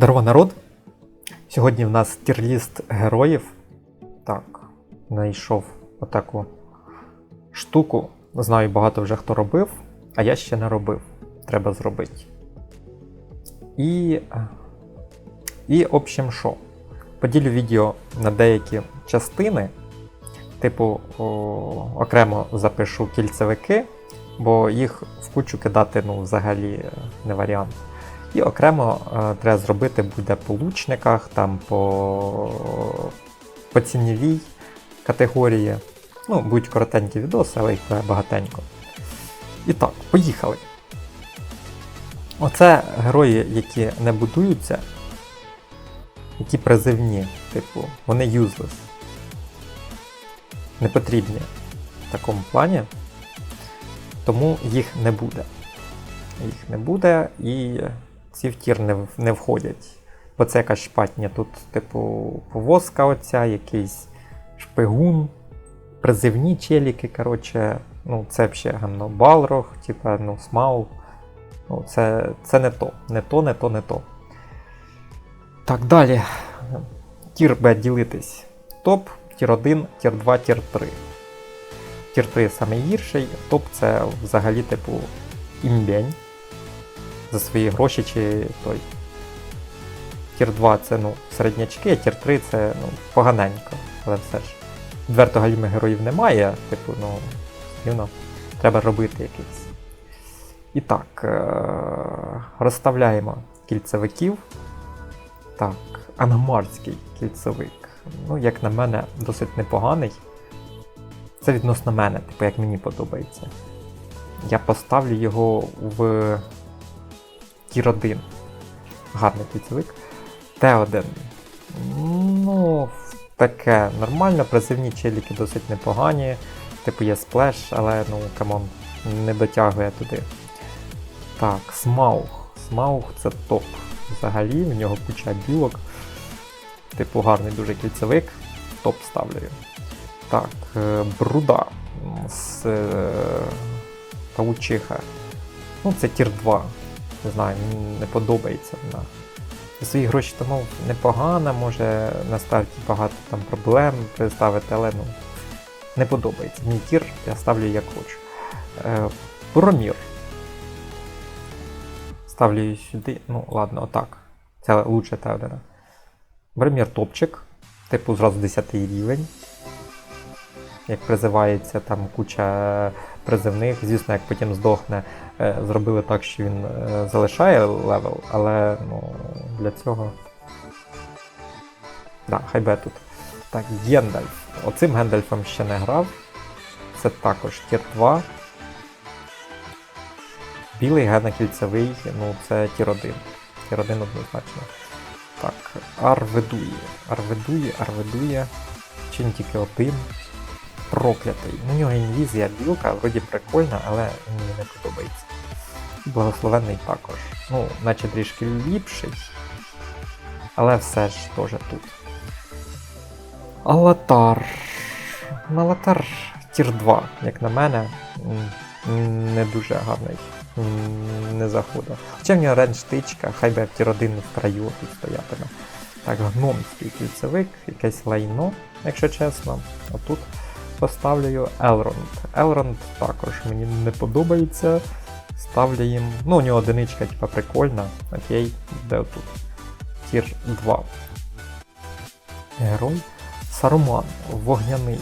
Здорово, народ! Сьогодні в нас тірліст героїв. Так, знайшов отаку штуку. Знаю, багато вже хто робив, а я ще не робив. Треба зробити. І. І, в общем, що? Поділю відео на деякі частини. Типу, о, окремо запишу кільцевики, бо їх в кучу кидати ну, взагалі е, не варіант. І окремо е, треба зробити буде по лучниках, там по, по ціннівій категорії. Ну, будуть коротенькі відоси, але їх багатенько. І так, поїхали. Оце герої, які не будуються, які призивні, типу, вони useless. Не потрібні в такому плані. Тому їх не буде. Їх не буде і ці в тір не, не входять. Бо це якась шпатня. Тут, типу, повозка оця, якийсь шпигун, призивні челіки, коротше. Ну, це взагалі гамно Балрог, типа, ну, Смау. Ну, це, це не то. Не то, не то, не то. Так, далі. Тір буде ділитись. Топ, тір 1, тір 2, тір 3. Тір 3 найгірший, топ це взагалі, типу, імбень за свої гроші чи той. Тір 2 це ну, середнячки, а тір 3 це ну, поганенько. Але все ж. Відверто галіми героїв немає, типу, ну, рівно, треба робити якийсь. І так, е- розставляємо кільцевиків. Так, ангмарський кільцевик. Ну, як на мене, досить непоганий. Це відносно мене, типу, як мені подобається. Я поставлю його в тір 1. Гарний кільцевик. Т1. Ну, таке нормально, призивні челіки досить непогані. Типу є сплеш, але ну, камон, не дотягує туди. Так, Смауг. Смауг це топ. Взагалі, в нього куча білок. Типу гарний дуже кільцевик. Топ ставлю. Так, е, бруда з е, паучиха. Ну, це тір 2. Не знаю, не подобається вона. Свої гроші тому непогана, може на старті багато там проблем представити, але ну, не подобається. Мій тір я ставлю як хочу. Е, Буромір. Ставлю її сюди. Ну, ладно, отак. Це лучше та одна. Буромір топчик. Типу зразу 10 рівень. Як призивається там куча призивних. Звісно, як потім здохне, е, зробили так, що він е, залишає левел, але ну, для цього. Да, хай би тут. Так, Гендальф. Оцим Гендальфом ще не грав. Це також тір 2. Білий генокільцевий, ну це тір 1. Тір 1 однозначно. Так, Арведує. Арведує, Арведує. Чи не тільки один. Проклятий. Ну, У нього інвізія білка, вроді прикольна, але мені не подобається. Благословенний також. Ну, наче трішки ліпший. Але все ж теж тут. Алатар. Ну, Алатар тір 2, як на мене, не дуже гарний. Не заходить. Хоча в нього ренж штичка, хай би в тір 1 в краю тут стоятиме. Так, гномський кільцевик, якесь лайно, якщо чесно. Отут поставлю Елронд. Елронд також мені не подобається. Ставлю їм. Ну, у нього одиничка, типа прикольна. Окей, де отут. Тір 2. Герой. Саруман, вогняний.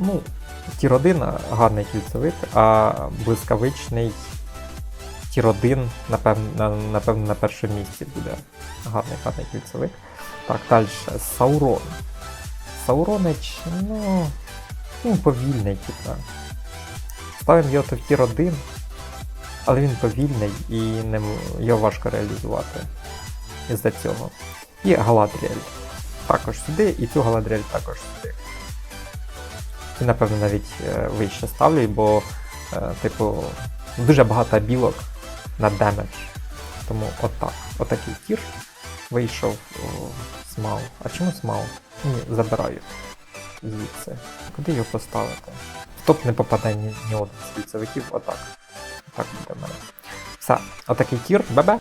Ну, тір 1 гарний кільцевик, а блискавичний тір 1, напевно, напевно, на першому місці буде. Гарний гарний кільцевик. Так, далі. Саурон. Сауронич, ну. Він повільний, типа. Ставимо його то в тір 1, але він повільний і не, його важко реалізувати із-за цього. І Галадріель. Також сюди, і цю Галадріель також сюди. І, напевно, навіть е, вище ставлю, бо, е, типу, дуже багато білок на демедж. Тому отак. Отакий тір вийшов о, Смау. А чому Смау? Ні, забираю. Звідси. Куди його поставити? В топ не попаде ні, ні один з кільцевиків, отак. Так буде в мене. Все, отакий тір, бебе.